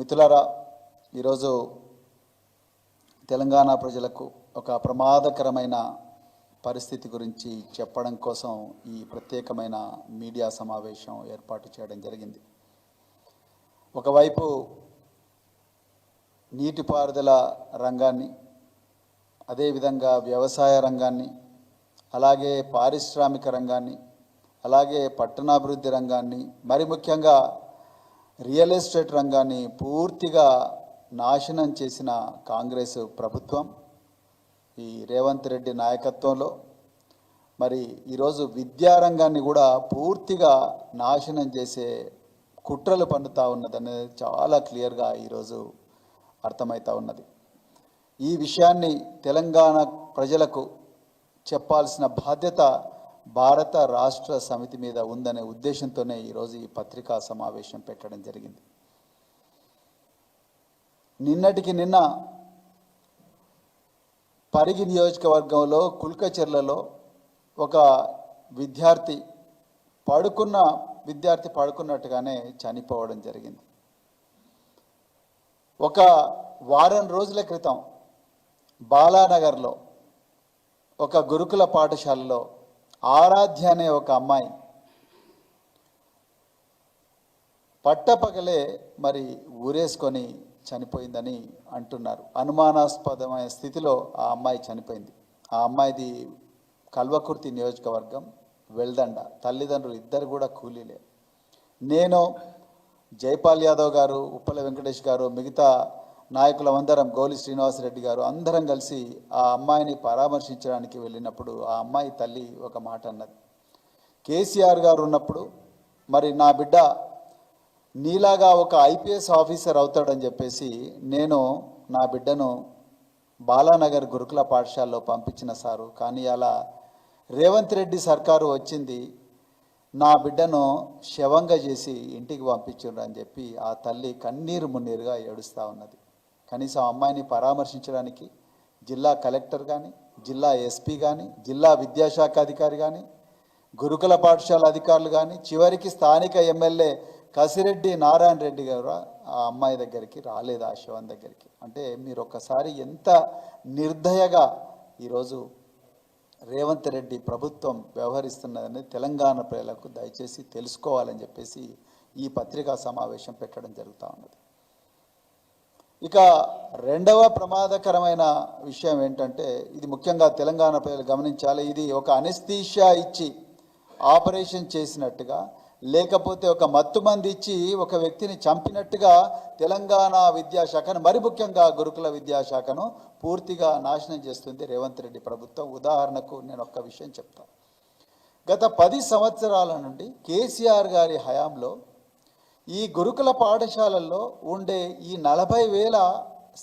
మిత్రులారా ఈరోజు తెలంగాణ ప్రజలకు ఒక ప్రమాదకరమైన పరిస్థితి గురించి చెప్పడం కోసం ఈ ప్రత్యేకమైన మీడియా సమావేశం ఏర్పాటు చేయడం జరిగింది. ఒకవైపు నీటిపారుదల రంగాన్ని అదేవిధంగా వ్యవసాయ రంగాన్ని అలాగే పారిశ్రామిక రంగాన్ని అలాగే పట్టణాభివృద్ధి రంగాన్ని మరి ముఖ్యంగా రియల్ ఎస్టేట్ రంగాన్ని పూర్తిగా నాశనం చేసిన కాంగ్రెస్ ప్రభుత్వం ఈ రేవంత్ రెడ్డి నాయకత్వంలో మరి ఈరోజు విద్యారంగాన్ని కూడా పూర్తిగా నాశనం చేసే కుట్రలు పన్నుతా ఉన్నదనేది చాలా క్లియర్గా ఈరోజు అర్థమవుతా ఉన్నది. ఈ విషయాన్ని తెలంగాణ ప్రజలకు చెప్పాల్సిన బాధ్యత భారత రాష్ట్ర సమితి మీద ఉందనే ఉద్దేశంతోనే ఈరోజు ఈ పత్రికా సమావేశం పెట్టడం జరిగింది. నిన్నటికి నిన్న పరిగి నియోజకవర్గంలో కుల్కచెర్లలో ఒక విద్యార్థి పడుకున్న విద్యార్థి పడుకున్నట్టుగానే చనిపోవడం జరిగింది. ఒక వారం రోజుల క్రితం బాలానగర్లో ఒక గురుకుల పాఠశాలలో ఆరాధ్య అనే ఒక అమ్మాయి. పట్టపగలే మరి ఊరేసుకొని చనిపోయిందని అంటున్నారు. అనుమానాస్పదమైన స్థితిలో ఆ అమ్మాయి చనిపోయింది. ఆ అమ్మాయిది కల్వకుర్తి నియోజకవర్గం వెల్దండ. తల్లిదండ్రులు ఇద్దరు కూడా కూలీలే. నేను జైపాల్ యాదవ్ గారు ఉప్పల వెంకటేష్ గారు మిగతా నాయకులమందరం గోలి శ్రీనివాసరెడ్డి గారు అందరం కలిసి ఆ అమ్మాయిని పరామర్శించడానికి వెళ్ళినప్పుడు ఆ అమ్మాయి తల్లి ఒక మాట అన్నది. కేసీఆర్ గారు ఉన్నప్పుడు మరి నా బిడ్డ నీలాగా ఒక ఐపీఎస్ ఆఫీసర్ అవుతాడని చెప్పేసి నేను నా బిడ్డను బాలానగర్ గురుకుల పాఠశాలలో పంపించిన సారు. కానీ అలా రేవంత్ రెడ్డి సర్కారు వచ్చింది నా బిడ్డను శవంగా చేసి ఇంటికి పంపించుండ్రు అని చెప్పి ఆ తల్లి కన్నీరు మున్నీరుగా ఏడుస్తూ ఉన్నది. కనీసం అమ్మాయిని పరామర్శించడానికి జిల్లా కలెక్టర్ కానీ జిల్లా ఎస్పీ కానీ జిల్లా విద్యాశాఖ అధికారి కానీ గురుకుల పాఠశాల అధికారులు కానీ చివరికి స్థానిక ఎమ్మెల్యే కసిరెడ్డి నారాయణ రెడ్డి గారు ఆ అమ్మాయి దగ్గరికి రాలేదు ఆ దగ్గరికి. అంటే మీరు ఒక్కసారి ఎంత నిర్దయగా ఈరోజు రేవంత్ రెడ్డి ప్రభుత్వం వ్యవహరిస్తున్నదని తెలంగాణ ప్రజలకు దయచేసి తెలుసుకోవాలని చెప్పేసి ఈ పత్రికా సమావేశం పెట్టడం జరుగుతూ ఉన్నది. ఇక రెండవ ప్రమాదకరమైన విషయం ఏంటంటే ఇది ముఖ్యంగా తెలంగాణ ప్రజలు గమనించాలి. ఇది ఒక అనెస్థీషియా ఇచ్చి ఆపరేషన్ చేసినట్టుగా లేకపోతే ఒక మత్తుమంది ఇచ్చి ఒక వ్యక్తిని చంపినట్టుగా తెలంగాణ విద్యాశాఖను మరి ముఖ్యంగా గురుకుల విద్యాశాఖను పూర్తిగా నాశనం చేస్తుంది రేవంత్ రెడ్డి ప్రభుత్వం. ఉదాహరణకు నేను ఒక్క విషయం చెప్తాను గత పది సంవత్సరాల నుండి కేసీఆర్ గారి హయాంలో ఈ గురుకుల పాఠశాలల్లో ఉండే ఈ నలభై వేల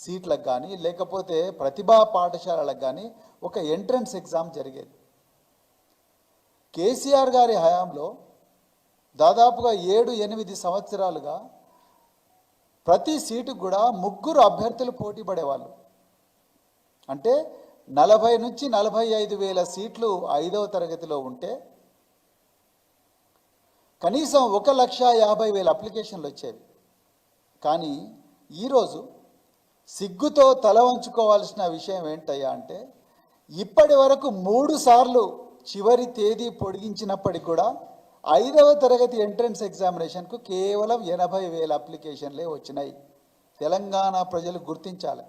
సీట్లకు కానీ లేకపోతే ప్రతిభా పాఠశాలలకు కానీ ఒక ఎంట్రన్స్ ఎగ్జామ్ జరిగేది. కేసీఆర్ గారి హయాంలో దాదాపుగా ఏడు ఎనిమిది సంవత్సరాలుగా ప్రతి సీటుకు కూడా ముగ్గురు అభ్యర్థులు పోటీ పడేవాళ్ళు. అంటే నలభై నుంచి నలభై ఐదు వేల సీట్లు ఐదవ తరగతిలో ఉంటే కనీసం ఒక లక్ష యాభై వేల అప్లికేషన్లు వచ్చేవి. కానీ ఈరోజు సిగ్గుతో తల వంచుకోవాల్సిన విషయం ఏంటయ్యా అంటే ఇప్పటి వరకు మూడు సార్లు చివరి తేదీ పొడిగించినప్పటికి కూడా ఐదవ తరగతి ఎంట్రన్స్ ఎగ్జామినేషన్కు కేవలం ఎనభై వేల అప్లికేషన్లే వచ్చినాయి. తెలంగాణ ప్రజలు గుర్తించాలి.